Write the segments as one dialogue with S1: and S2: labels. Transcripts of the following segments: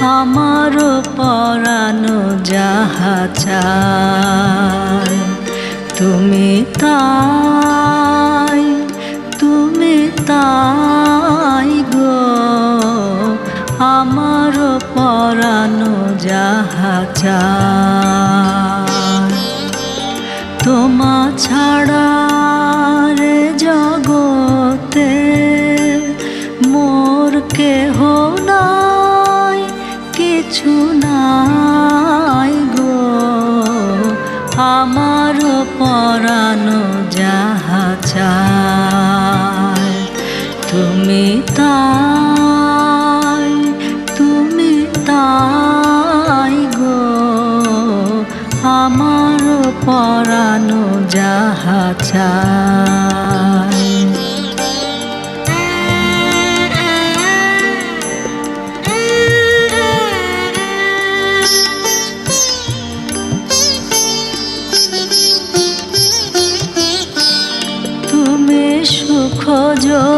S1: আমার পরানো যাহাচার তুমি তাই তুমি তাই গো। আমার পরানো যাহাচার কিছু নাই গো আমার পরানো যাহা তুমি তাই তুমি তাই গো আমার পরানো যাহা 줘.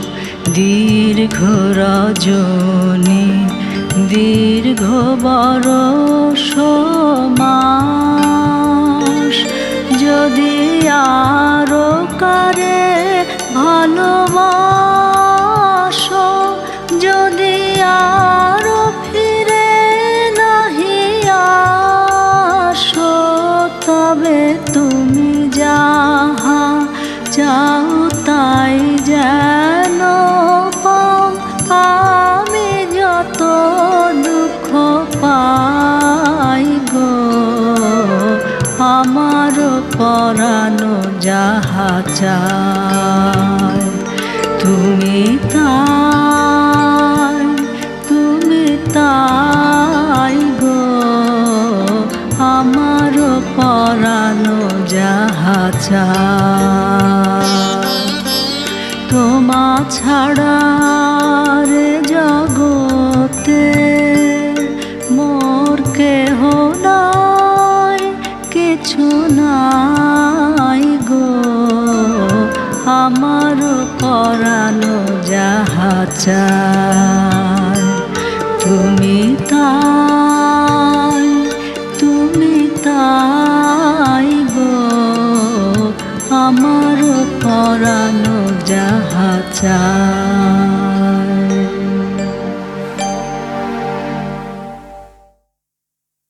S1: রজনী দীর্ঘ মাস। যদি আরও কারে ভালোবাসো যদি আরও ফিরে নাহি আসো তবে তুমি পরানো যাহা চায় তুমি তাই তুমি তাই গো। আমার পরানো যাহা চায় তোমা ছাড়া রে জগতে মোর কেহ নাই, কিছু নাই আমার পরানো যাহা চায় তুমি তাই তুমি তাই গো। আমার পরানো যাহা চায়